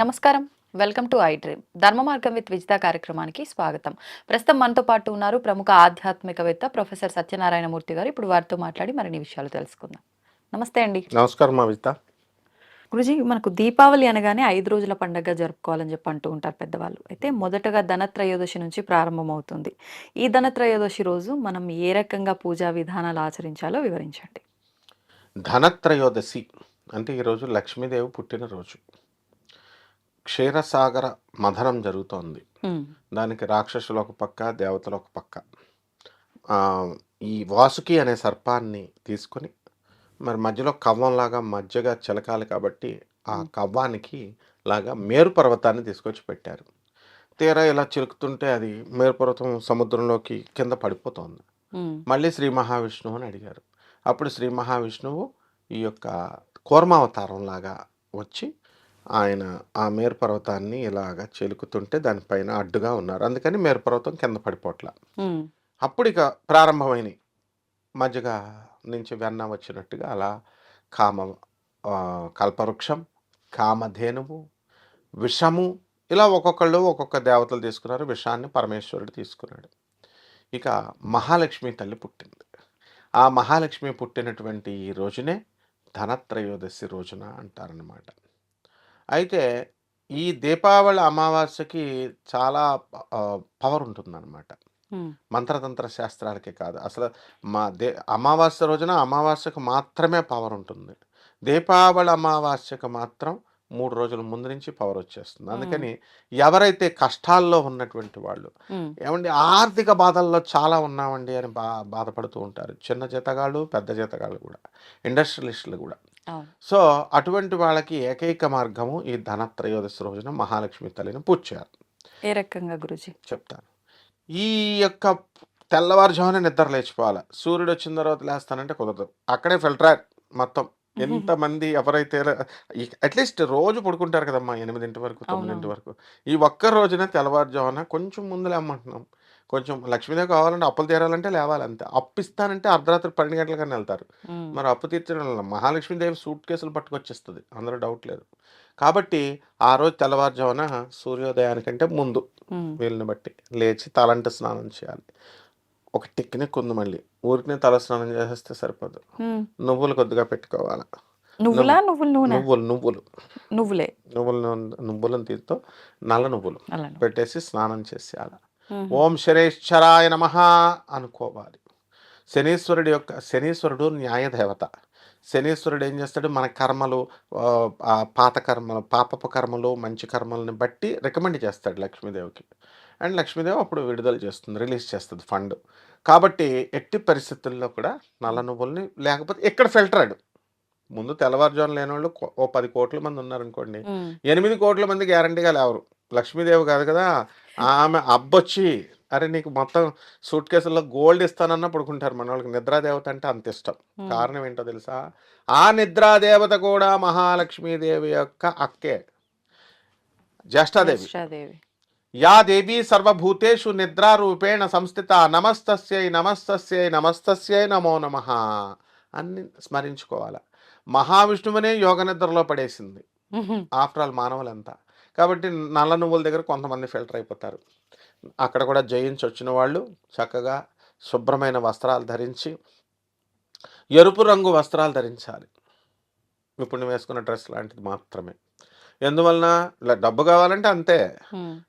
నమస్కారం. Welcome to iDream. ధర్మ మార్గం విత్ విజిత కార్యక్రమానికి స్వాగతం. ప్రస్తుతం మనతో పాటు ఉన్నారు ప్రముఖ ఆధ్యాత్మికవేత్త ప్రొఫెసర్ సత్యనారాయణమూర్తి గారు. ఇప్పుడు వారితో మాట్లాడి మరిన్ని విషయాలు తెలుసుకుందాం. నమస్తే అండి. నమస్కారం మా విజిత. గురుజీ మనకు దీపావళి అనగానే ఐదు రోజుల పండుగ జరుపుకోవాలని చెప్పి అంటూ ఉంటారు పెద్దవాళ్ళు. అయితే మొదటగా ధనత్రయోదశి నుంచి ప్రారంభమవుతుంది. ఈ ధనత్రయోదశి రోజు మనం ఏ రకంగా పూజా విధానాలు ఆచరించాలో వివరించండి. ధనత్రయోదశి అంటే ఈరోజు లక్ష్మీదేవి పుట్టినరోజు. క్షీరసాగర మథనం జరుగుతోంది. దానికి రాక్షసులు ఒక పక్క దేవతలు ఒక పక్క ఈ వాసుకి అనే సర్పాన్ని తీసుకొని మరి మధ్యలో కవ్వంలాగా మధ్యగా చిలకాలి కాబట్టి ఆ. కవ్వానికి లాగా మేరు పర్వతాన్ని తీసుకొచ్చి పెట్టారు తీరా ఇలా చిలుకుతుంటే అది మేరు పర్వతం సముద్రంలోకి కింద పడిపోతోంది. మళ్ళీ శ్రీ మహావిష్ణువు అని అడిగారు అప్పుడు శ్రీ మహావిష్ణువు ఈ యొక్క కూర్మావతారం లాగా వచ్చి ఆయన ఆ మేరు పర్వతాన్ని ఇలాగా చెలుకుతుంటే దానిపైన అడ్డుగా ఉన్నారు. అందుకని మేరు పర్వతం కింద పడిపోట్ల. అప్పుడు ఇక ప్రారంభమైనవి మధ్యగా నుంచి వెన్న వచ్చినట్టుగా అలా కామ కల్పవృక్షం కామధేనువు విషము ఇలా ఒక్కొక్కళ్ళు ఒక్కొక్క దేవతలు తీసుకున్నారు. విషాన్ని పరమేశ్వరుడు తీసుకున్నాడు. ఇక మహాలక్ష్మి తల్లి పుట్టింది. ఆ మహాలక్ష్మి పుట్టినటువంటి ఈ రోజునే ధనత్రయోదశి రోజున అంటారనమాట అయితే ఈ దీపావళి అమావాస్యకి చాలా పవర్ ఉంటుందన్నమాట. మంత్రతంత్ర శాస్త్రాలకే కాదు. అసలు మా దే అమావాస్య రోజున అమావాస్యకు మాత్రమే పవర్ ఉంటుంది దీపావళి అమావాస్యకు మాత్రం మూడు రోజుల ముందు నుంచి పవర్ వచ్చేస్తుంది అందుకని ఎవరైతే కష్టాల్లో ఉన్నటువంటి వాళ్ళు. ఏమండి ఆర్థిక బాధల్లో చాలా ఉన్నామండి అని బా బాధపడుతూ ఉంటారు. చిన్న జీతగాళ్ళు పెద్ద జీతగాళ్ళు కూడా ఇండస్ట్రియలిస్టులు కూడా. సో అటువంటి వాళ్ళకి ఏకైక మార్గము ఈ ధనత్రయోదశి రోజున మహాలక్ష్మి తల్లిని పూజ చేయాలి. ఏ రకంగా గురుజీ? చెప్తాను. ఈ యొక్క తెల్లవారుజామున నిద్ర లేచిపోవాలి. సూర్యుడు వచ్చిన తర్వాత లేస్తానంటే కుదరదు. అక్కడే ఫిల్టర్ మొత్తం. ఎంతమంది ఎవరైతే అట్లీస్ట్ రోజు పడుకుంటారు కదమ్మా ఎనిమిదింటి వరకు తొమ్మిదింటి. వరకు. ఈ ఒక్క రోజున తెల్లవారుజామున కొంచెం ముందు లేమంటున్నాం. కొంచెం లక్ష్మీదేవి కావాలంటే అప్పులు తీరాలంటే లేవాలి అంతే అప్పు ఇస్తానంటే అర్ధరాత్రి పన్నెండు గంటలకన్నా వెళ్తారు. హ్మ్. మరి అప్పు తీర్చడం వల్ల మహాలక్ష్మీదేవి సూట్ కేసులు పట్టుకొచ్చేస్తుంది. అందులో డౌట్ లేదు. కాబట్టి ఆ రోజు తెల్లవారుజామున సూర్యోదయానికంటే ముందు. వీళ్ళని బట్టి లేచి తలంట స్నానం చేయాలి. ఒక టెక్నిక్ ఉంది మళ్ళీ. ఊరికి తల స్నానం చేసేస్తే సరిపోదు. నువ్వులు కొద్దిగా పెట్టుకోవాలి? నువ్వులా నువ్వుల నూనె? నువ్వులు నువ్వులు. నువ్వులే. నువ్వుల నూనె నువ్వులను తీరుతో నల్ల నువ్వులు. పెట్టేసి స్నానం చేసేయాలి. ఓం శనేశ్వరాయ నమ అనుకోవాలి. శనీశ్వరుడి యొక్క శనీశ్వరుడు న్యాయదేవత. శనీశ్వరుడు ఏం చేస్తాడు? మన కర్మలు పాత కర్మలు పాపపు కర్మలు మంచి కర్మలను బట్టి రికమెండ్ చేస్తాడు లక్ష్మీదేవికి. అండ్ లక్ష్మీదేవి అప్పుడు విడుదల చేస్తుంది రిలీజ్ చేస్తుంది ఫండ్. కాబట్టి ఎట్టి పరిస్థితుల్లో కూడా నల్ల నువ్వుల్ని లేకపోతే ఇక్కడ ఫిల్టర్డ్ ముందు తెల్లవారుజాము లేని వాళ్ళు ఓ పది కోట్ల మంది ఉన్నారనుకోండి. ఎనిమిది కోట్ల మంది గ్యారంటీగా లేవరు. లక్ష్మీదేవి కాదు కదా ఆమె అబ్బొచ్చి అరే నీకు మొత్తం సూట్ కేసుల్లో గోల్డ్ ఇస్తానన్న పడుకుంటారు మన వాళ్ళకి నిద్రాదేవత అంటే అంత ఇష్టం. కారణం ఏంటో తెలుసా? ఆ నిద్రాదేవత కూడా మహాలక్ష్మీదేవి యొక్క అక్కే. జ్యేష్ఠాదేవి. యా దేవి సర్వభూతేషు నిద్రారూపేణ సంస్థిత నమస్తస్యై నమస్తస్యై నమస్తస్యై నమో నమ అన్ని స్మరించుకోవాలి. మహావిష్ణువునే యోగ నిద్రలో పడేసింది. ఆఫ్టర్ ఆల్ మానవులంతా. కాబట్టి నల్ల నువ్వుల దగ్గర కొంతమంది ఫిల్టర్ అయిపోతారు. అక్కడ కూడా జయించి వచ్చిన వాళ్ళు చక్కగా శుభ్రమైన వస్త్రాలు ధరించి ఎరుపు రంగు వస్త్రాలు ధరించాలి. ఇప్పుడు నువ్వు వేసుకున్న డ్రెస్ లాంటిది మాత్రమే. ఎందువలన డబ్బు కావాలంటే అంతే.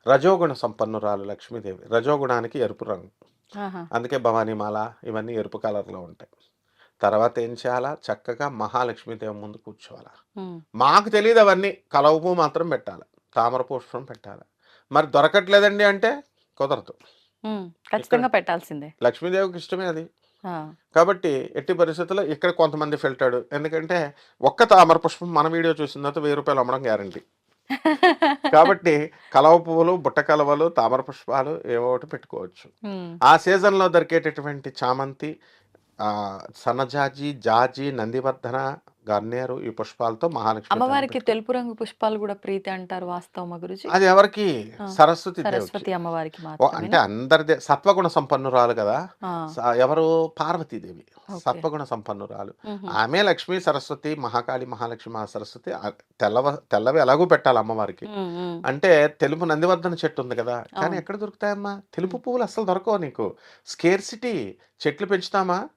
రజోగుణ సంపన్నురాలు లక్ష్మీదేవి. రజోగుణానికి ఎరుపు రంగు. అందుకే భవానీమాల ఇవన్నీ ఎరుపు కలర్లో ఉంటాయి. తర్వాత ఏం చేయాలా? చక్కగా మహాలక్ష్మీదేవి ముందు కూర్చోవాలా. మాకు తెలియదు అవన్నీ. కలవ పువ్వు మాత్రం పెట్టాలి. తామర పుష్పం పెట్టాలి. మరి దొరకట్లేదండి అంటే కుదరదు. ఖచ్చితంగా పెట్టాల్సిందే. లక్ష్మీదేవికి ఇష్టమే అది. కాబట్టి ఎట్టి పరిస్థితుల్లో ఇక్కడ కొంతమంది ఫిల్టర్డ్. ఎందుకంటే ఒక్క తామర పుష్పం మన వీడియో చూసిన తర్వాత వెయ్యి రూపాయలు అమ్మడం గ్యారంటీ. కాబట్టి కలవ పువ్వులు బుట్ట కలవలు తామర పుష్పాలు ఏవో ఒకటి పెట్టుకోవచ్చు. ఆ సీజన్లో దొరికేటటువంటి చామంతి సన్నజాజి జాజి నందివర్ధన గన్నేరు ఈ పుష్పాలతో మహాలక్ష్మి అమ్మవారికి తెలుపు రంగు పుష్పాలు కూడా ప్రీతి అంటారు వాస్తవమా గురుజీ. అది ఎవరికి? సరస్వతి సరస్వతి అమ్మవారికి అంటే అందరిదే సత్వగుణ సంపన్నురాలు కదా? ఎవరు? పార్వతీదేవి. సత్వగుణ సంపన్నురాలు. ఆమె లక్ష్మి సరస్వతి మహాకాళి మహాలక్ష్మి మహాసరస్వతి ఆ తెల్లవ తెల్లవి ఎలాగూ పెట్టాలి అమ్మవారికి. అంటే తెలుపు నందివర్ధన చెట్టు ఉంది కదా? కానీ. ఎక్కడ దొరుకుతాయమ్మా? తెలుపు పువ్వులు అసలు దొరకవు నీకు. స్కేర్సిటీ. చెట్లు పెంచుతామా?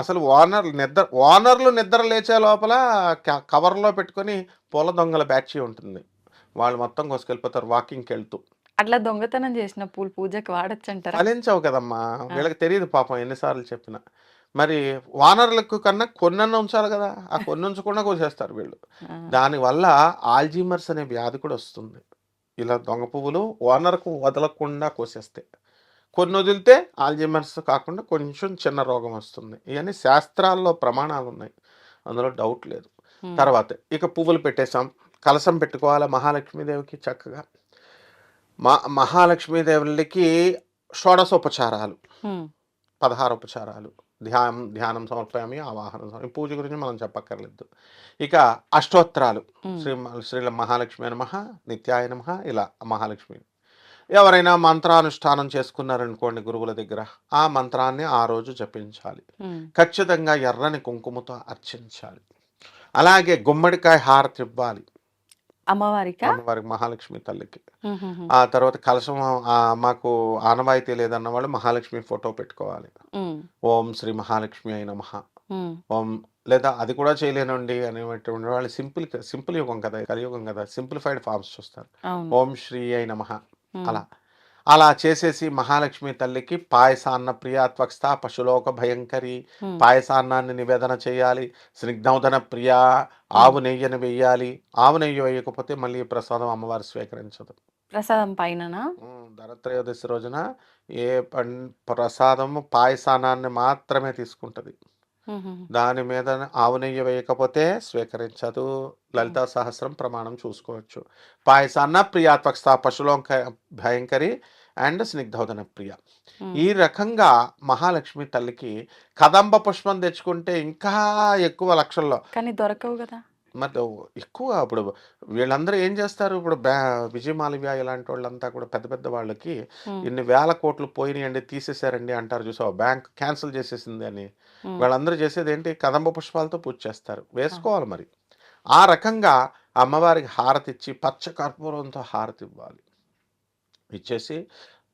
అసలు ఓనర్ నిద్ర ఓనర్లు నిద్ర లేచే లోపల కవర్లో పెట్టుకొని పూల దొంగల బ్యాచ్ ఉంటుంది. వాళ్ళు మొత్తం కోసుకెళ్ళిపోతారు వాకింగ్కి వెళ్తూ. అట్లా దొంగతనం చేసిన పూలు పూజకి వాడచ్చు అంటారా ఫలించవు కదమ్మా. వీళ్ళకి తెలియదు పాపం ఎన్నిసార్లు చెప్పినా. మరి వానర్లకు కన్నా కొన్నన్న ఉంచాలి కదా ఆ కొన్ని ఉంచకుండా కోసేస్తారు వీళ్ళు. దానివల్ల ఆల్జీమర్స్ అనే వ్యాధి కూడా వస్తుంది. ఇలా దొంగ పువ్వులు ఓనర్కు వదలకుండా కోసేస్తే. కొన్ని వదిలితే ఆల్జీమర్స్ కాకుండా కొంచెం చిన్న రోగం వస్తుంది. ఇవన్నీ శాస్త్రాల్లో ప్రమాణాలు ఉన్నాయి అందులో డౌట్ లేదు. తర్వాత ఇక పువ్వులు పెట్టేశాం. కలసం పెట్టుకోవాలి మహాలక్ష్మీదేవికి చక్కగా? మా మహాలక్ష్మీదేవులకి షోడశోపచారాలు. పదహారు ఉపచారాలు ధ్యానం ధ్యానం సమర్పయామి ఆవాహనం. పూజ గురించి మనం చెప్పక్కర్లేదు. ఇక అష్టోత్తరాలు. శ్రీ శ్రీ మహాలక్ష్మి నమ నిత్యాయ నమ ఇలా మహాలక్ష్మి. ఎవరైనా మంత్రానుష్ఠానం చేసుకున్నారనుకోండి గురువుల దగ్గర ఆ మంత్రాన్ని ఆ రోజు జపించాలి. ఖచ్చితంగా ఎర్రని కుంకుమతో అర్చించాలి. అలాగే గుమ్మడికాయ హారతి ఇవ్వాలి. అమ్మవారిక? అమ్మవారికి మహాలక్ష్మి తల్లికి. ఆ తర్వాత కలశం ఆ, మాకు ఆనవాయితీ లేదన్న వాళ్ళు మహాలక్ష్మి ఫోటో పెట్టుకోవాలి. ఓం శ్రీ మహాలక్ష్మి అయిన మహా ఓం లేదా అది కూడా చేయలేనండి అనేటువంటి వాళ్ళు సింపుల్ సింపుల్ యుగం కదా కలియుగం కదా సింప్లిఫైడ్ ఫార్మ్స్ చూస్తారు. ఓం శ్రీ అయిన మహా అలా అలా చేసేసి మహాలక్ష్మి తల్లికి పాయసాన్న ప్రియ త్వక్స్థ పశులోక భయంకరి పాయసాన్నాన్ని నివేదన చేయాలి. స్నిగ్ధౌదన ప్రియ ఆవు నెయ్యని వెయ్యాలి ఆవు నెయ్యి వేయకపోతే మళ్ళీ ప్రసాదం అమ్మవారు స్వీకరించదు. ప్రసాదం పైననా? ఉమ్, ధనత్రయోదశి రోజున ఏ ప్రసాదము పాయసానాన్ని మాత్రమే తీసుకుంటది. దాని మీద ఆవు నెయ్యి వేయకపోతే స్వీకరించదు. లలితా సహస్రం ప్రమాణం చూసుకోవచ్చు. పాయసాన్న ప్రియాత్వక్స్థ పశులోక భయంకరి అండ్ స్నిగ్ధోదన ప్రియ. ఈ రకంగా మహాలక్ష్మి తల్లికి కదంబ పుష్పం తెచ్చుకుంటే ఇంకా ఎక్కువ లక్షల్లో. కానీ దొరకవు కదా. మరి ఎక్కువ ఇప్పుడు వీళ్ళందరూ ఏం చేస్తారు? ఇప్పుడు బ్యా విజయ మాలవ్య ఇలాంటి వాళ్ళంతా కూడా పెద్ద పెద్ద వాళ్ళకి ఇన్ని వేల కోట్లు పోయినాయండి తీసేశారండి అంటారు చూసావా? బ్యాంక్ క్యాన్సిల్ చేసేసింది అని. వాళ్ళందరూ చేసేది ఏంటి? కదంబ పుష్పాలతో పూజ చేస్తారు. వేసుకోవాలి మరి. ఆ రకంగా అమ్మవారికి హారతి ఇచ్చి పచ్చ కర్పూరంతో హారతి ఇవ్వాలి. ఇచ్చేసి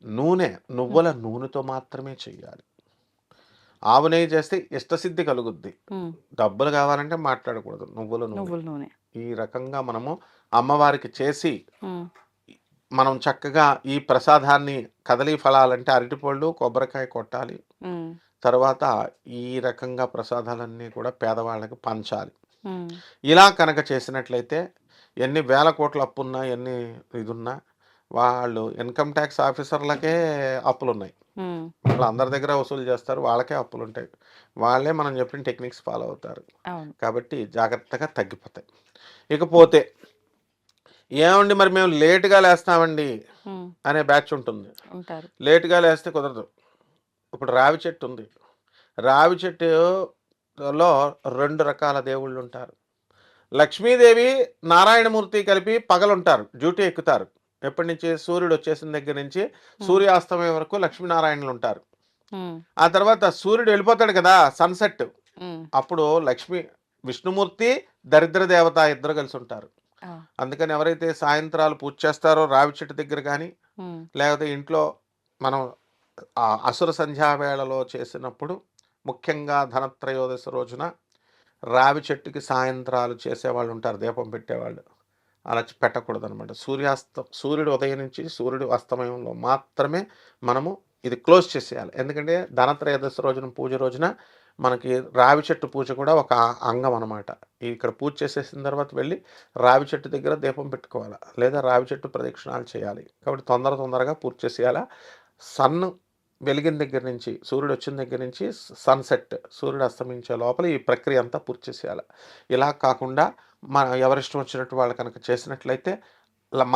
నూనె నువ్వుల నూనెతో మాత్రమే చెయ్యాలి. ఆవు నెయ్యి చేస్తే ఇష్టసిద్ధి కలుగుద్ది. డబ్బులు కావాలంటే మాట్లాడకూడదు. నువ్వుల నూనె. ఈ రకంగా మనము అమ్మవారికి చేసి మనం చక్కగా ఈ ప్రసాదాన్ని కదలీ ఫలాలంటే అరటిపళ్ళు కొబ్బరికాయ కొట్టాలి. తర్వాత ఈ రకంగా ప్రసాదాలన్నీ కూడా పేదవాళ్ళకి పంచాలి. ఇలా కనుక చేసినట్లయితే ఎన్ని వేల కోట్ల అప్పు ఉన్నా ఎన్ని ఇది ఉన్నా వాళ్ళు ఇన్కమ్ ట్యాక్స్ ఆఫీసర్లకే అప్పులు ఉన్నాయి వాళ్ళు అందరి దగ్గర వసూలు చేస్తారు వాళ్ళకే అప్పులు ఉంటాయి వాళ్ళే మనం చెప్పిన టెక్నిక్స్ ఫాలో అవుతారు. కాబట్టి జాగ్రత్తగా తగ్గిపోతాయి. ఇకపోతే ఏమండి మరి మేము లేటుగా లేస్తామండి అనే బ్యాచ్ ఉంటుంది. లేటుగా లేస్తే కుదరదు. ఇప్పుడు రావి చెట్టు ఉంది. రావి చెట్టులో రెండు రకాల దేవుళ్ళు ఉంటారు. లక్ష్మీదేవి నారాయణమూర్తి కలిపి పగలుంటారు డ్యూటీ ఎక్కుతారు. ఎప్పటి నుంచి? సూర్యుడు వచ్చేసిన దగ్గర నుంచి సూర్యాస్తమయం వరకు లక్ష్మీనారాయణలు ఉంటారు. ఆ తర్వాత సూర్యుడు వెళ్ళిపోతాడు కదా సన్సెట్. అప్పుడు లక్ష్మి విష్ణుమూర్తి దరిద్ర దేవత ఇద్దరు కలిసి ఉంటారు. అందుకని ఎవరైతే సాయంత్రాలు పూజ చేస్తారో రావి చెట్టు దగ్గర కానీ లేకపోతే ఇంట్లో మనం అసుర సంధ్యావేళలో చేసినప్పుడు ముఖ్యంగా ధనత్రయోదశి రోజున రావి చెట్టుకి సాయంత్రాలు చేసేవాళ్ళు ఉంటారు దీపం పెట్టేవాళ్ళు. అలా పెట్టకూడదు అనమాట సూర్యాస్త సూర్యుడు ఉదయం నుంచి సూర్యుడు అస్తమయంలో మాత్రమే మనము ఇది క్లోజ్ చేసేయాలి. ఎందుకంటే ధనత్రయోదశి రోజున పూజ రోజున మనకి రావి చెట్టు పూజ కూడా ఒక అంగం అనమాట ఇక్కడ పూజ చేసేసిన తర్వాత వెళ్ళి రావి చెట్టు దగ్గర దీపం పెట్టుకోవాలి? లేదా రావి చెట్టు ప్రదక్షిణాలు చేయాలి. కాబట్టి తొందర తొందరగా పూర్తి చేసేయాలా? సన్ వెలిగిన దగ్గర నుంచి సూర్యుడు వచ్చిన దగ్గర నుంచి సన్సెట్ సూర్యుడు అస్తమించే లోపల ఈ ప్రక్రియ అంతా పూర్తి చేసేయాలి. ఇలా కాకుండా మన ఎవరిష్టం వచ్చినట్టు వాళ్ళు కనుక చేసినట్లయితే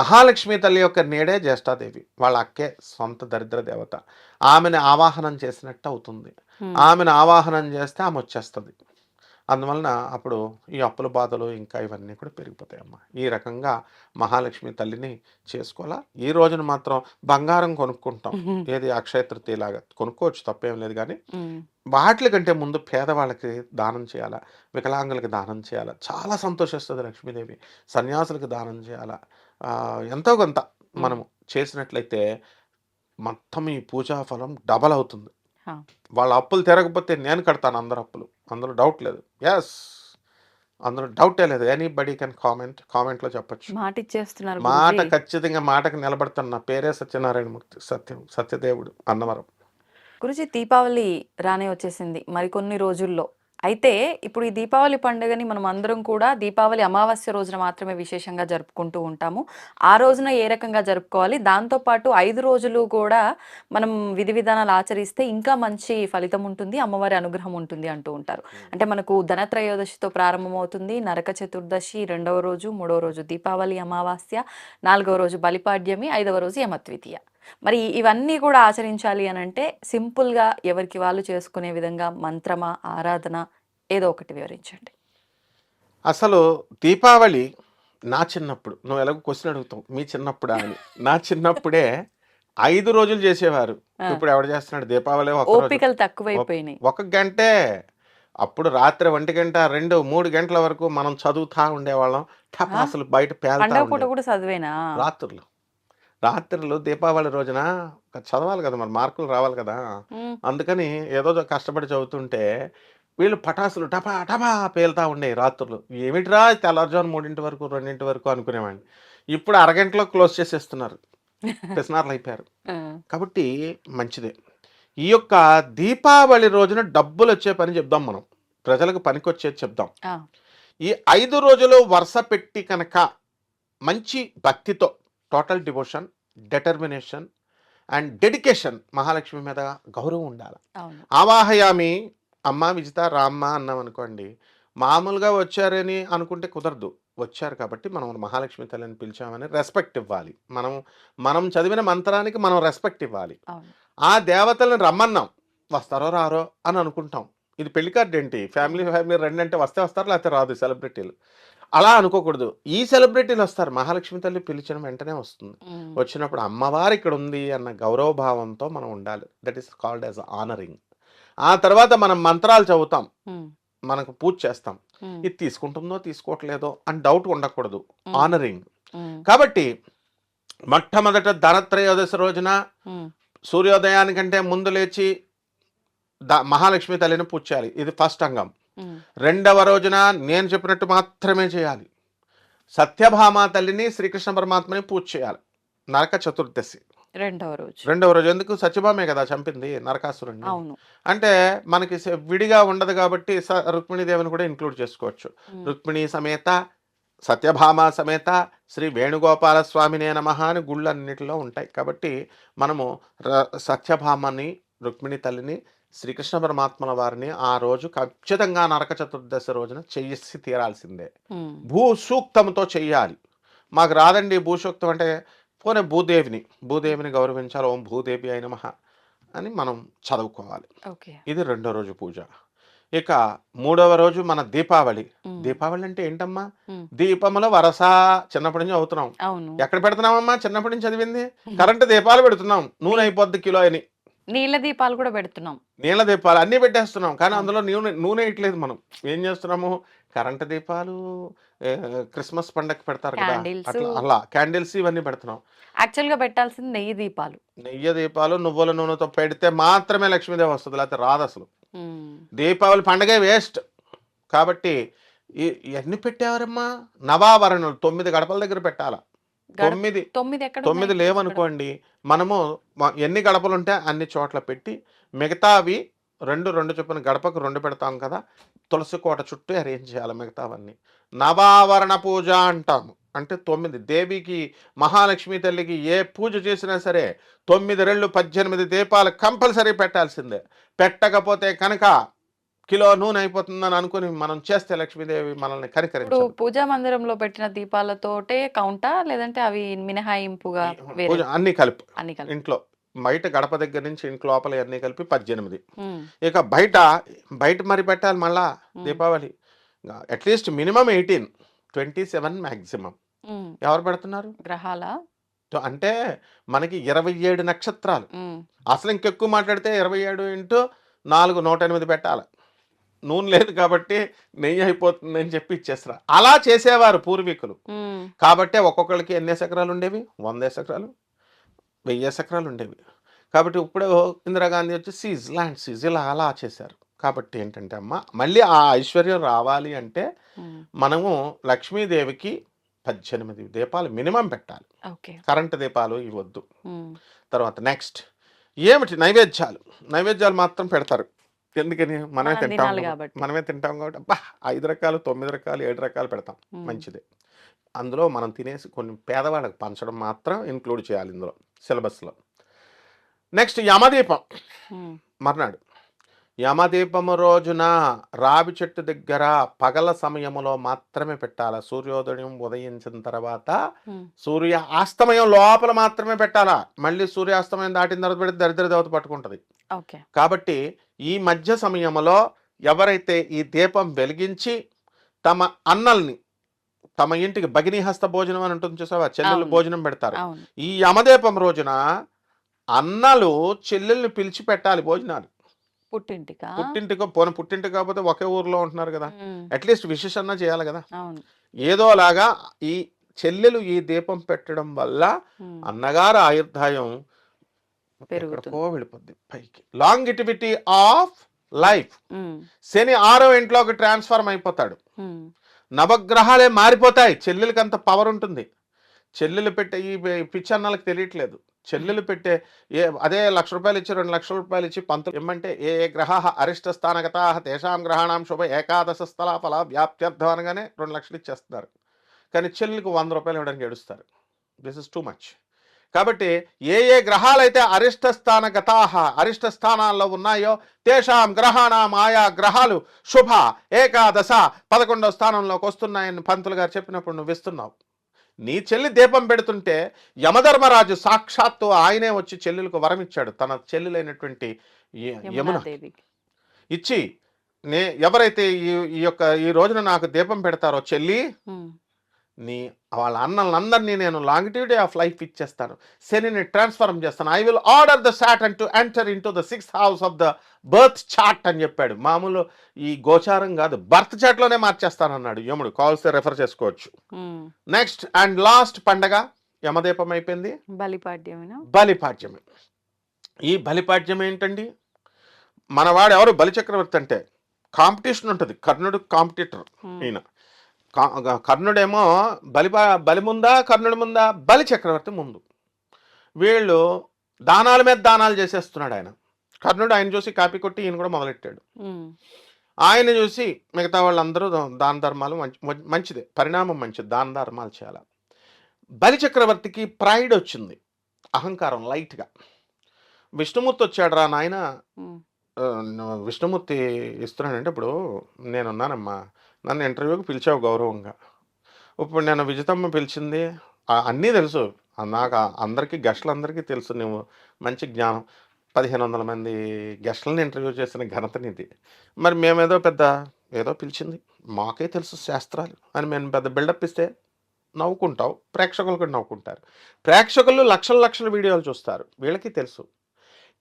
మహాలక్ష్మి తల్లి యొక్క నేడే జ్యేష్ఠాదేవి వాళ్ళ అక్కే సొంత దరిద్ర దేవత. ఆమెను ఆవాహనం చేసినట్టు అవుతుంది. ఆమెను ఆవాహనం చేస్తే ఆమె వచ్చేస్తుంది. అందువలన అప్పుడు ఈ అప్పుల బాధలు ఇంకా ఇవన్నీ కూడా పెరిగిపోతాయమ్మా. ఈ రకంగా మహాలక్ష్మి తల్లిని చేసుకోవాలా? ఈ రోజున మాత్రం బంగారం కొనుక్కుంటాం. ఏది అక్షయ తృతీయలాగా కొనుక్కోవచ్చు తప్పేం లేదు కానీ వాటి కంటే ముందు పేదవాళ్ళకి దానం చేయాలా? వికలాంగులకి దానం చేయాలా? చాలా సంతోషిస్తుంది లక్ష్మీదేవి. సన్యాసులకు దానం చేయాలా? ఎంతో కొంత మనము చేసినట్లయితే మొత్తం ఈ పూజా ఫలం డబల్ అవుతుంది. వాళ్ళ అప్పులు తిరగకపోతే నేను కడతాను అందరు అప్పులు. అందులో డౌట్ లేదు. ఎస్ అందులో డౌటే లేదు. ఎనీ బడీ కెన్ కామెంట్ కామెంట్లో చెప్పొచ్చు. మాట ఇచ్చేస్తున్నారు మాట. ఖచ్చితంగా మాటకు నిలబడుతున్న నా పేరే సత్యనారాయణమూర్తి సత్యం సత్యదేవుడు అన్నవరం. గురుజీ దీపావళి రానే వచ్చేసింది. మరికొన్ని రోజుల్లో. అయితే ఇప్పుడు ఈ దీపావళి పండుగని మనం అందరం కూడా దీపావళి అమావాస్య రోజున మాత్రమే విశేషంగా జరుపుకుంటూ ఉంటాము. ఆ రోజున ఏ రకంగా జరుపుకోవాలి? దాంతోపాటు ఐదు రోజులు కూడా మనం విధి విధానాలు ఆచరిస్తే ఇంకా మంచి ఫలితం ఉంటుంది అమ్మవారి అనుగ్రహం ఉంటుంది అంటూ ఉంటారు. అంటే మనకు ధనత్రయోదశితో ప్రారంభమవుతుంది నరక చతుర్దశి రెండవ రోజు మూడవ రోజు దీపావళి అమావాస్య నాలుగవ రోజు బలిపాడ్యమి ఐదవ రోజు యమద్వితీయ. మరి ఇవన్నీ కూడా ఆచరించాలి అని అంటే సింపుల్గా ఎవరికి వాళ్ళు చేసుకునే విధంగా మంత్రమా ఆరాధన ఏదో ఒకటి వివరించండి. అసలు దీపావళి నా చిన్నప్పుడు నువ్వు ఎలాగో క్వశ్చన్ అడుగుతావు మీ చిన్నప్పుడా అని. నా చిన్నప్పుడే ఐదు రోజులు చేసేవారు. ఇప్పుడు ఎవడు చేస్తున్నాడు? దీపావళి ఓపికలు తక్కువైపోయినాయి. ఒక గంటే అప్పుడు రాత్రి ఒంటి గంట రెండు మూడు గంటల వరకు మనం చదువుతా ఉండేవాళ్ళం. టపాసులు బయట చదివేనా? రాత్రులు. రాత్రులు దీపావళి రోజున చదవాలి కదా మరి మార్కులు రావాలి కదా. అందుకని ఏదో కష్టపడి చదువుతుంటే వీళ్ళు పటాసులు టపా టపా పేలుతా ఉండే రాత్రులు. ఏమిట్రా తెల్లవారుజాము మూడింటి వరకు రెండింటి వరకు అనుకునేవాడిని. ఇప్పుడు అరగంటలో క్లోజ్ చేసేస్తున్నారు. పిసినార్లు అయిపోయారు. కాబట్టి మంచిదే. ఈ యొక్క దీపావళి రోజున డబ్బులు వచ్చే పని చెప్దాం మనం. ప్రజలకు పనికొచ్చేది చెప్దాం. ఈ ఐదు రోజులు వరుస పెట్టి కనుక మంచి భక్తితో total devotion determination and dedication Mahalakshmi మీద గౌరవం ఉండాలి. ఆవాహయామి అమ్మ విజిత రామ్మ అన్నాం అనుకోండి మామూలుగా వచ్చారని అనుకుంటే కుదరదు. వచ్చారు కాబట్టి మనం మహాలక్ష్మి తల్లిని పిలిచామని రెస్పెక్ట్ ఇవ్వాలి. మనం మనం చదివిన మంత్రానికి మనం రెస్పెక్ట్ ఇవ్వాలి. ఆ దేవతలను రమ్మన్నాం. వస్తారో రారో అని అనుకుంటాం. ఇది పెళ్ళి కార్డు ఏంటి? ఫ్యామిలీ ఫ్యామిలీ రెండు అంటే వస్తే వస్తారు? లేకపోతే రాదు సెలబ్రిటీలు. అలా అనుకోకూడదు. ఈ సెలబ్రిటీలు వస్తారు. మహాలక్ష్మి తల్లి పిలిచిన వెంటనే వస్తుంది. వచ్చినప్పుడు అమ్మవారు ఇక్కడ ఉంది అన్న గౌరవ భావంతో మనం ఉండాలి. That is called as honouring ఆ తర్వాత మనం మంత్రాలు చదువుతాం. మనకు పూజ చేస్తాం. ఇది తీసుకుంటుందో తీసుకోవట్లేదో అని డౌట్ ఉండకూడదు. ఆనరింగ్ కాబట్టి మొట్టమొదట ధనత్రయోదశి రోజున సూర్యోదయానికంటే ముందు లేచి ద మహాలక్ష్మి తల్లిని పూజ చేయాలి. ఇది ఫస్ట్ అంగం. రెండవ రోజున నేను చెప్పినట్టు మాత్రమే చేయాలి. సత్యభామ తల్లిని శ్రీకృష్ణ పరమాత్మని పూజ చేయాలి. నరక చతుర్దశి. రెండవ రోజు. రెండవ రోజు ఎందుకు? సత్యభామే కదా చంపింది నరకాసురుణ్ణి. అవును. అంటే మనకి విడిగా ఉండదు కాబట్టి స- రుక్మిణీదేవిని కూడా ఇంక్లూడ్ చేసుకోవచ్చు. రుక్మిణీ సమేత సత్యభామ సమేత శ్రీ వేణుగోపాల స్వామినే నమ అని గుళ్ళన్నిటిలో ఉంటాయి. కాబట్టి మనము సత్యభామని రుక్మిణి తల్లిని శ్రీకృష్ణ పరమాత్మల వారిని ఆ రోజు ఖచ్చితంగా నరక చతుర్దశి రోజున చేసి తీరాల్సిందే. ఉమ్, భూ సూక్తంతో చెయ్యాలి. మాకు రాదండి భూసూక్తం అంటే పోనీ భూదేవిని భూదేవిని గౌరవించాలి ఓం భూదేవి అయిన మహా అని మనం చదువుకోవాలి. ఇది రెండో రోజు పూజ. ఇక మూడవ రోజు మన దీపావళి. దీపావళి అంటే ఏంటమ్మా? దీపముల వరస చిన్నప్పటి నుంచి అవుతున్నాం ఎక్కడ పెడుతున్నామమ్మా చిన్నప్పటి నుంచి చదివింది? కరెంటు దీపాలు పెడుతున్నాం. నూనె అయిపోద్ది కిలో అని. నీళ్ళ దీపాలు కూడా పెడుతున్నాం. నీళ్ళ దీపాలు అన్నీ పెట్టేస్తున్నాం. కానీ అందులో నూనె నూనె వేయట్లేదు మనం. ఏం చేస్తున్నాము? కరెంటు దీపాలు క్రిస్మస్ పండగ పెడతారు కదా. అట్లా అలా క్యాండిల్స్ ఇవన్నీ పెడుతున్నాం. యాక్చువల్గా పెట్టాల్సింది నెయ్యి దీపాలు. నెయ్యి దీపాలు నువ్వుల నూనెతో పెడితే మాత్రమే లక్ష్మీదేవి వస్తుంది లేకపోతే రాదు అసలు. దీపావళి పండగే వేస్ట్. కాబట్టి ఇవన్నీ పెట్టేవారమ్మా? నవావరణలు తొమ్మిది గడపల దగ్గర పెట్టాలా? తొమ్మిది తొమ్మిది ఎక్కడ తొమ్మిది? లేవనుకోండి మనము ఎన్ని గడపలు ఉంటే అన్ని చోట్ల పెట్టి మిగతావి రెండు రెండు చొప్పున గడపకు రెండు పెడతాం కదా తులసి కోట చుట్టూ అరేంజ్ చేయాలి మిగతావన్నీ. నవావరణ పూజ అంటాము. అంటే తొమ్మిది దేవికి మహాలక్ష్మి తల్లికి ఏ పూజ చేసినా సరే తొమ్మిది రెళ్ళు పద్దెనిమిది దీపాలు కంపల్సరీ పెట్టాల్సిందే. పెట్టకపోతే కనుక కిలో నూనె అయిపోతుందని అనుకుని మనం చేస్తే లక్ష్మీదేవి మనల్ని కనికరించదు పూజా మందిరంలో పెట్టిన దీపాలతోటే కౌంటా లేదంటే అవి మినహాయింపుగా అన్ని కలిపి. అన్ని కలిపి. ఇంట్లో బయట గడప దగ్గర నుంచి ఇంటి లోపల అన్నీ కలిపి పద్దెనిమిది. ఇక బయట బయట మరి పెట్టాలి మళ్ళా Deepavali. At least minimum eighteen twenty seven maximum um. ఎవరు పెడుతున్నారు? గ్రహాల? అంటే మనకి ఇరవై ఏడు నక్షత్రాలు. అసలు ఇంకెక్కువ మాట్లాడితే ఇరవై ఏడు ఇంటూ నాలుగు నూట ఎనిమిది పెట్టాలి. నూనె లేదు కాబట్టి నెయ్యి అయిపోతుంది అని చెప్పి ఇచ్చేస్తారు. అలా చేసేవారు పూర్వీకులు. కాబట్టి ఒక్కొక్కరికి ఎన్ని ఎకరాలు ఉండేవి? వంద ఎకరాలు వెయ్యి ఎకరాలు ఉండేవి. కాబట్టి ఇప్పుడు ఇందిరాగాంధీ వచ్చి సీజ్ ల్యాండ్ సీజ్ ఇలా అలా చేశారు. కాబట్టి ఏంటంటే అమ్మ మళ్ళీ ఆ ఐశ్వర్యం రావాలి అంటే. మనము లక్ష్మీదేవికి పద్దెనిమిది దీపాలు మినిమం పెట్టాలి. ఓకే. కరెంటు దీపాలు ఇవ్వద్దు. తర్వాత నెక్స్ట్ ఏమిటి నైవేద్యాలు? నైవేద్యాలు మాత్రం పెడతారు. ఎందుకని? మనమే మనం తింటాం. మనమే తింటాం కాబట్టి. అబ్బా! ఐదు రకాలు తొమ్మిది రకాలు ఏడు రకాలు పెడతాం. మంచిదే. అందులో మనం తినేసి కొన్ని పేదవాళ్ళకి పంచడం మాత్రం ఇంక్లూడ్ చేయాలి ఇందులో సిలబస్లో. నెక్స్ట్ యమదీపం. మర్నాడు. యమదీపము రోజున రావి చెట్టు దగ్గర పగల సమయములో మాత్రమే పెట్టాలి? సూర్యోదయం ఉదయించిన తర్వాత సూర్య అస్తమయం లోపల మాత్రమే పెట్టాలా? మళ్ళీ సూర్యాస్తమయం దాటిన తర్వాత పెడితే దరిద్ర దేవత పట్టుకుంటుంది. కాబట్టి ఈ మధ్య సమయంలో ఎవరైతే ఈ దీపం వెలిగించి తమ అన్నల్ని తమ ఇంటికి భగిని హస్త భోజనం అని ఉంటుంది చూసావా? చెల్లెలు. భోజనం పెడతారు. ఈ యమదీపం రోజున అన్నలు చెల్లెల్ని పిలిచి పెట్టాలి భోజనాలు. పుట్టింటికా? పుట్టింటికో పోనీ పుట్టింటి కాకపోతే ఒకే ఊర్లో ఉంటున్నారు కదా. అట్లీస్ట్ విశేష అన్నా చేయాలి కదా. ఏదోలాగా ఈ చెల్లెలు ఈ దీపం పెట్టడం వల్ల అన్నగారు ఆయుర్దాయం. ఎక్కడికో వెళ్ళిపోద్ది పైకి. లాంగిటివిటీ ఆఫ్ లైఫ్ శని ఆరో ఇంట్లోకి ట్రాన్స్ఫార్మ్ అయిపోతాడు. నవగ్రహాలే మారిపోతాయి. చెల్లెలకి అంత పవర్ ఉంటుంది. చెల్లెలు పెట్టే ఈ పిచ్చి అన్నాలకు తెలియట్లేదు. చెల్లెలు పెట్టే ఏ అదే లక్ష రూపాయలు ఇచ్చి రెండు లక్షల రూపాయలు ఇచ్చి పంతులు ఏమంటే ఏ ఏ గ్రహ అరిష్ట స్థానగతా తేషాం గ్రహాణం శుభ ఏకాదశ స్థల ఫల వ్యాప్త్యర్థం అనగానే రెండు లక్షలు ఇచ్చేస్తున్నారు. కానీ చెల్లెలకు వంద రూపాయలు ఇవ్వడానికి ఏడుస్తారు. దిస్ ఇస్ టూ మచ్ కాబట్టి ఏ ఏ గ్రహాలైతే అరిష్ట స్థాన గతాహ అరిష్ట స్థానాల్లో ఉన్నాయో తేషాం గ్రహాణం ఆయా గ్రహాలు శుభ ఏకాదశ పదకొండవ స్థానంలోకి వస్తున్నాయని పంతులు గారు చెప్పినప్పుడు నువ్వు ఇస్తున్నావు నీ చెల్లి దీపం పెడుతుంటే యమధర్మరాజు సాక్షాత్తు ఆయనే వచ్చి చెల్లెలకు వరం ఇచ్చాడు. తన చెల్లెలైనటువంటి యమున ఇచ్చి నే ఎవరైతే ఈ ఈ యొక్క ఈ రోజున నాకు దీపం పెడతారో చెల్లి నీ వాళ్ళ అన్నలందరినీ నేను లాంగిటివిటీ ఆఫ్ లైఫ్ ఇచ్చేస్తాను. శనిని ట్రాన్స్ఫార్మ్ చేస్తాను. I will order the sat and to enter into the sixth house of the birth chart అని చెప్పాడు. మామూలు ఈ గోచారం కాదు. బర్త్ చార్ట్లోనే మార్చేస్తానన్నాడు యముడు కాల్స్తే రెఫర్ చేసుకోవచ్చు. నెక్స్ట్ అండ్ లాస్ట్ పండగ యమదీపం అయిపోయింది. బలిపాడ్యమేనా? బలిపాడ్యమే. ఈ బలిపాడ్యం ఏంటండి? మనవాడు ఎవరు బలిచక్రవర్తి అంటే కాంపిటీషన్ ఉంటుంది. కర్ణుడు కాంపిటీటర్ ఉమ్, ఈయన. కర్ణుడేమో బలి బలి ముందా కర్ణుడి ముందా? బలి చక్రవర్తి ముందు. వీళ్ళు దానాల మీద దానాలు చేసేస్తున్నాడు ఆయన. కర్ణుడు ఆయన చూసి కాపీ కొట్టి ఈయన కూడా మొదలెట్టాడు. ఆయన చూసి మిగతా వాళ్ళందరూ దాన ధర్మాలు మంచి మంచిదే. పరిణామం మంచిది. దాన ధర్మాలు చేయాలి. బలి చక్రవర్తికి ప్రైడ్ వచ్చింది. అహంకారం లైట్గా. విష్ణుమూర్తి వచ్చాడు రా నాయన విష్ణుమూర్తి ఇస్తున్నానంటే ఇప్పుడు నేనున్నానమ్మా. నన్ను ఇంటర్వ్యూకి పిలిచావు గౌరవంగా. ఇప్పుడు నేను విజితమ్మ పిలిచింది అన్నీ తెలుసు. నాకు అందరికీ గెస్టులందరికీ తెలుసు నువ్వు మంచి జ్ఞానం. పదిహేను వందల మంది గెస్టులను ఇంటర్వ్యూ చేసిన ఘనత నీది. మరి మేమేదో పెద్ద ఏదో పిలిచింది. మాకే తెలుసు శాస్త్రాలు అని మేము పెద్ద బిల్డప్ ఇస్తే నవ్వుకుంటావు. ప్రేక్షకులు కూడా నవ్వుకుంటారు. ప్రేక్షకులు లక్షల లక్షల వీడియోలు చూస్తారు. వీళ్ళకి తెలుసు.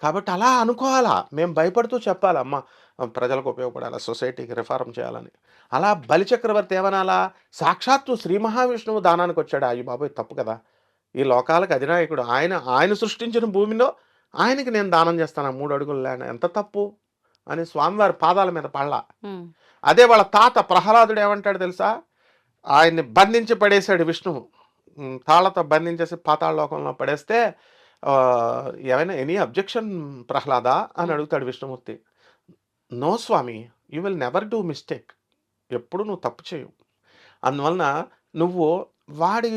కాబట్టి అలా అనుకోవాలా? మేము భయపడుతూ చెప్పాలి? అమ్మ ప్రజలకు ఉపయోగపడాలి? సొసైటీకి రిఫార్మ్ చేయాలని. అలా బలిచక్రవర్తి ఏమనాలా? సాక్షాత్తు శ్రీ మహావిష్ణువు దానానికి వచ్చాడు. అయ్యి బాబోయ్ తప్పు కదా. ఈ లోకాలకు అధినాయకుడు ఆయన ఆయన సృష్టించిన భూమిలో ఆయనకి నేను దానం చేస్తాను. మూడు అడుగులు లేన ఎంత తప్పు? అని స్వామివారి పాదాల మీద పడలా. ఉమ్, అదే వాళ్ళ తాత ప్రహ్లాదుడు ఏమంటాడు తెలుసా? ఆయన్ని బంధించి పడేశాడు విష్ణువు. తాళ్ళతో బంధించేసి పాతాళ లోకంలో పడేస్తే ఏమైనా ఎనీ అబ్జెక్షన్ ప్రహ్లాద? అని అడుగుతాడు Vishnumurthy. No swami you will never do mistake. ఎప్పుడు నువ్వు తప్పు చేయవు. అందువలన నువ్వు వాడి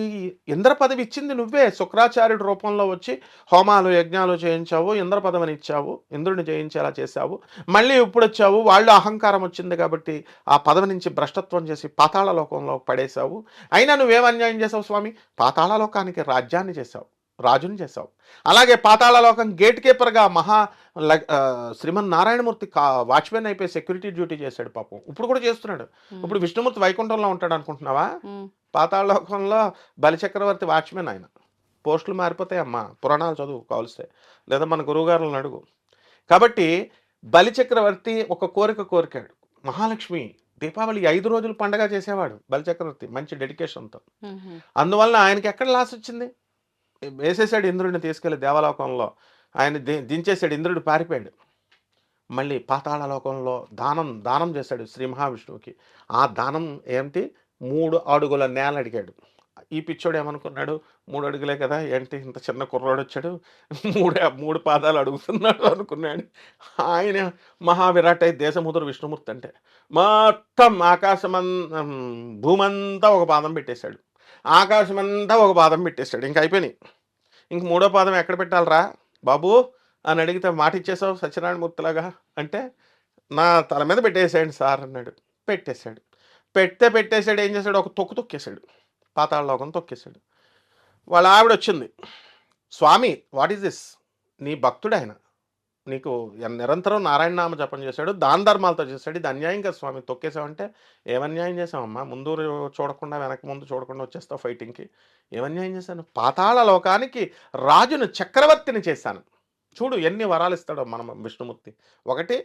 ఇంద్ర పదవి ఇచ్చింది నువ్వే. శుక్రాచార్యుడి రూపంలో వచ్చి హోమాలు యజ్ఞాలు చేయించావు ఇంద్ర పదవిని ఇచ్చావు ఇంద్రుడిని జయించేలా చేశావు. మళ్ళీ ఇప్పుడు వచ్చావు వాళ్ళు అహంకారం వచ్చింది కాబట్టి ఆ పదవి నుంచి భ్రష్టత్వం చేసి పాతాళ లోకంలో పడేశావు. అయినా నువ్వేం అన్యాయం చేసావు స్వామి? పాతాళ లోకానికి రాజ్యాన్ని చేశావు. రాజుని చేసావు అలాగే పాతాళలోకం గేట్ కీపర్గా మహా శ్రీమన్ నారాయణమూర్తి కా వాచ్మెన్ అయిపోయి సెక్యూరిటీ డ్యూటీ చేశాడు పాపం. ఇప్పుడు కూడా చేస్తున్నాడు. ఇప్పుడు విష్ణుమూర్తి వైకుంఠంలో ఉంటాడు అనుకుంటున్నావా? పాతాళలోకంలో బలిచక్రవర్తి వాచ్మెన్ ఆయన. పోస్టులు మారిపోతాయి అమ్మా. పురాణాలు చదువు కావలిస్తే. లేదా మన గురువుగారులను అడుగు. కాబట్టి బలిచక్రవర్తి ఒక కోరిక కోరికాడు. మహాలక్ష్మి దీపావళి ఐదు రోజులు పండగ చేసేవాడు బలిచక్రవర్తి మంచి డెడికేషన్తో అందువల్ల ఆయనకి ఎక్కడ లాస్ వచ్చింది? వేసేసాడు ఇంద్రుడిని తీసుకెళ్ళి దేవలోకంలో. ఆయన దించేసాడు దించేశాడు ఇంద్రుడు పారిపోయాడు. మళ్ళీ పాతాళ లోకంలో దానం దానం చేశాడు శ్రీ మహావిష్ణువుకి. ఆ దానం ఏమిటి మూడు అడుగుల నేల అడిగాడు. ఈ పిచ్చోడు ఏమనుకున్నాడు? మూడు అడుగులే కదా ఏంటి? ఇంత చిన్న కుర్రాడు వచ్చాడు. మూడు మూడు పాదాలు అడుగుతున్నాడు అనుకున్నాడు. ఆయన మహావిరాట్ అయి దేశముదురు విష్ణుమూర్తి అంటే మొత్తం ఆకాశమన్ భూమంతా ఒక పాదం పెట్టేశాడు. ఆకాశమంతా ఒక పాదం పెట్టేశాడు ఇంక అయిపోయినాయి. ఇంక మూడో పాదం ఎక్కడ పెట్టాలరా? బాబు అని అడిగితే మాట ఇచ్చేసావు సత్యనారాయణ మూర్తిలాగా అంటే నా తల మీద పెట్టేసాడు సార్ అన్నాడు. పెట్టేశాడు. పెడితే పెట్టేశాడు ఏం చేశాడు? ఒక తొక్కు తొక్కేశాడు. పాతాళలోకం తొక్కేశాడు. వాళ్ళ ఆవిడ వచ్చింది. స్వామి వాట్ ఈస్ దిస్ నీ భక్తుడు ఆయన నీకు నిరంతరం నారాయణ నామ జపం చేశాడు దాన ధర్మాలతో చేశాడు ఇది అన్యాయం కదా స్వామి తొక్కేసావంటే ఏమన్యాయం చేసావమ్మా ముందు చూడకుండా వెనక ముందు చూడకుండా వచ్చేస్తావు ఫైటింగ్కి. ఏమన్యాయం చేశాను? పాతాళ లోకానికి రాజును చక్రవర్తిని చేశాను. చూడు ఎన్ని వరాలు ఇస్తాడో మనం విష్ణుమూర్తి. ఒకటి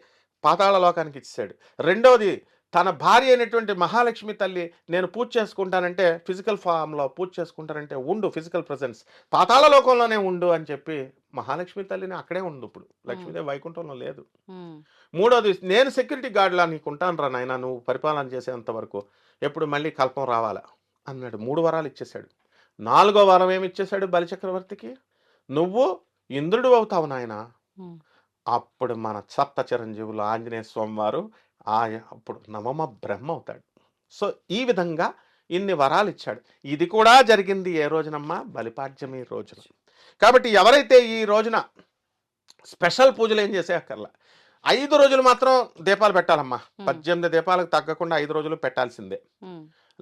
పాతాళ లోకానికి ఇచ్చాడు రెండవది తన భార్య అయినటువంటి మహాలక్ష్మి తల్లి నేను పూజ చేసుకుంటానంటే ఫిజికల్ ఫామ్లో పూజ చేసుకుంటానంటే ఉండు ఫిజికల్ ప్రజెన్స్ పాతాళ లోకంలోనే ఉండు అని చెప్పి మహాలక్ష్మి తల్లిని అక్కడే ఉండు ఇప్పుడు. లక్ష్మీదేవి వైకుంఠంలో లేదు. మూడోది నేను సెక్యూరిటీ గార్డ్లా నీకు ఉంటాను రా నాయన నువ్వు పరిపాలన చేసేంత వరకు. ఎప్పుడు మళ్ళీ కల్పం రావాలా? అన్నాడు. మూడు వరాలు ఇచ్చేశాడు. నాలుగో వరం ఏమి ఇచ్చేశాడు బలిచక్రవర్తికి? నువ్వు ఇంద్రుడు అవుతావు నాయన. అప్పుడు మన సప్త చిరంజీవులు ఆంజనేయ స్వామి వారు ఆ అప్పుడు నవమ బ్రహ్మ అవుతాడు. సో ఈ విధంగా ఇన్ని వరాలు ఇచ్చాడు. ఇది కూడా జరిగింది ఏ రోజునమ్మా? బలిపాడ్యమి రోజున. కాబట్టి ఎవరైతే ఈ రోజున స్పెషల్ పూజలు ఏం చేసే అక్కర్లా. ఐదు రోజులు మాత్రం దీపాలు పెట్టాలమ్మా. పద్దెనిమిది దీపాలకు తగ్గకుండా ఐదు రోజులు పెట్టాల్సిందే.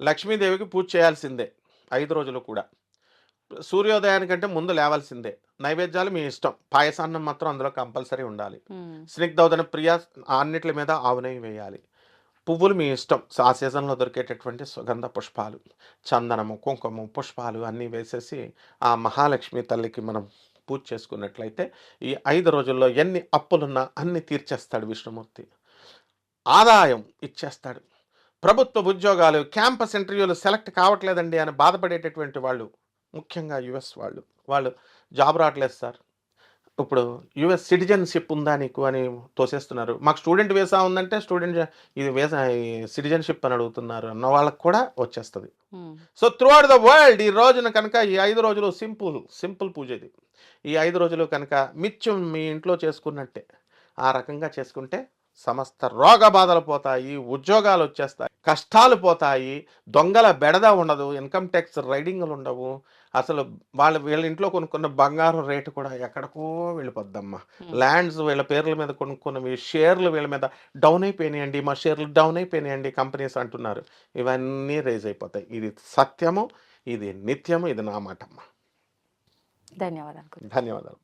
లక్ష్మీదేవికి పూజ చేయాల్సిందే ఐదు రోజులు కూడా. సూర్యోదయానికంటే ముందు లేవాల్సిందే. నైవేద్యాలు మీ ఇష్టం. పాయసాన్నం మాత్రం అందులో కంపల్సరీ ఉండాలి. స్నిగ్ధౌదన ప్రియ అన్నిటి మీద ఆవునేయి వేయాలి. పువ్వులు మీ ఇష్టం. ఆ సీజన్లో దొరికేటటువంటి సుగంధ పుష్పాలు చందనము కుంకుమ పుష్పాలు అన్నీ వేసేసి ఆ మహాలక్ష్మి తల్లికి మనం పూజ చేసుకున్నట్లయితే ఈ ఐదు రోజుల్లో ఎన్ని అప్పులున్నా అన్ని తీర్చేస్తాడు విష్ణుమూర్తి. ఆదాయం ఇచ్చేస్తాడు. ప్రభుత్వ ఉద్యోగాలు క్యాంపస్ ఇంటర్వ్యూలు సెలెక్ట్ కావట్లేదండి అని బాధపడేటటువంటి వాళ్ళు ముఖ్యంగా యుఎస్ వాళ్ళు. వాళ్ళు జాబ్ రావట్లేదు సార్. ఇప్పుడు యుఎస్ సిటిజన్షిప్ ఉందా నీకు అని తోసేస్తున్నారు. మాకు స్టూడెంట్ వీసా ఉందంటే స్టూడెంట్ ఇది వీసా సిటిజన్షిప్ అని అడుగుతున్నారు అన్న వాళ్ళకి కూడా వచ్చేస్తుంది. So throughout the world ఈ రోజున కనుక ఈ ఐదు రోజులు సింపుల్ సింపుల్ పూజ ఇది. ఈ ఐదు రోజులు కనుక మిత్యం మీ ఇంట్లో చేసుకున్నట్టే ఆ రకంగా చేసుకుంటే సమస్త రోగ బాధలు పోతాయి ఉద్యోగాలు వచ్చేస్తాయి కష్టాలు పోతాయి దొంగల బెడద ఉండదు ఇన్కమ్ ట్యాక్స్ రైడింగ్లు ఉండవు. అసలు వాళ్ళ వీళ్ళ ఇంట్లో కొనుక్కున్న బంగారం రేటు కూడా ఎక్కడికో వెళ్ళిపోద్దమ్మా. ల్యాండ్స్ వీళ్ళ పేర్ల మీద కొనుక్కున్నవి షేర్లు వీళ్ళ మీద డౌన్ అయిపోయినాయండి మా షేర్లు డౌన్ అయిపోయినాయండి కంపెనీస్ అంటున్నారు. ఇవన్నీ రేజ్ అయిపోతాయి. ఇది సత్యము ఇది నిత్యము ఇది నా మాటమ్మ. ధన్యవాదాలు. ధన్యవాదాలు.